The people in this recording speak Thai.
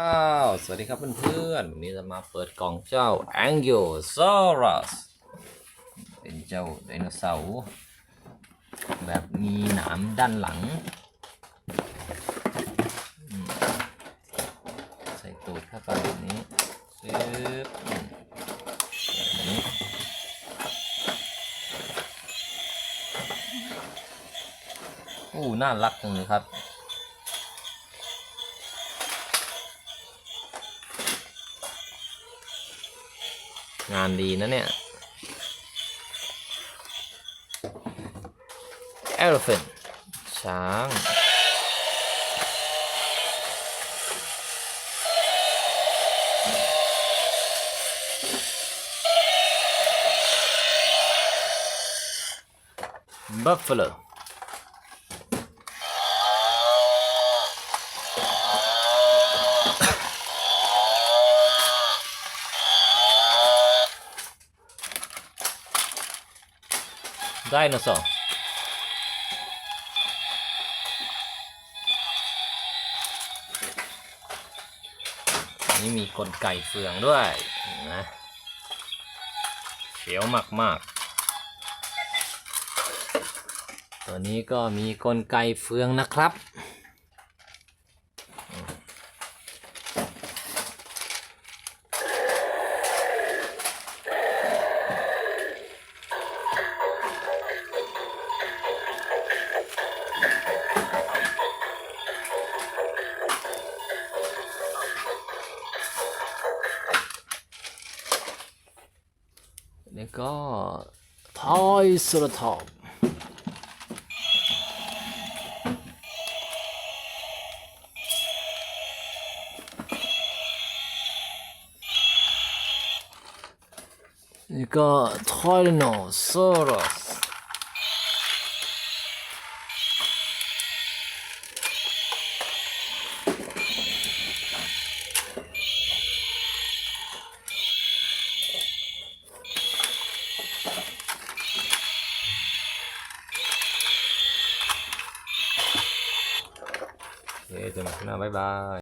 อ้าวสวัสดีครับเพื่อนๆวันนี้จะมาเปิดกล่องเจ้า Ankylosaurus เป็นเจ้าไดโนเสาร์แบบมีหนามด้านหลัง ใส่ตูดเข้าไปแบบนี้ปึ๊บแบบนี้อู้น่ารักจังเลยครับ งานดีนะเนี่ย elephant ช้าง buffalo ไดโนเสาร์นี่มีกลไกเฟืองด้วยนะเขียวมากๆ ตัวนี้ก็มีกลไกเฟืองนะครับ แล้วก็ทอยสุรทอปแล้วก็ทอยโนซอรัสโอ เคเจอกันใหม่ครั้งหน้าบ๊ายบาย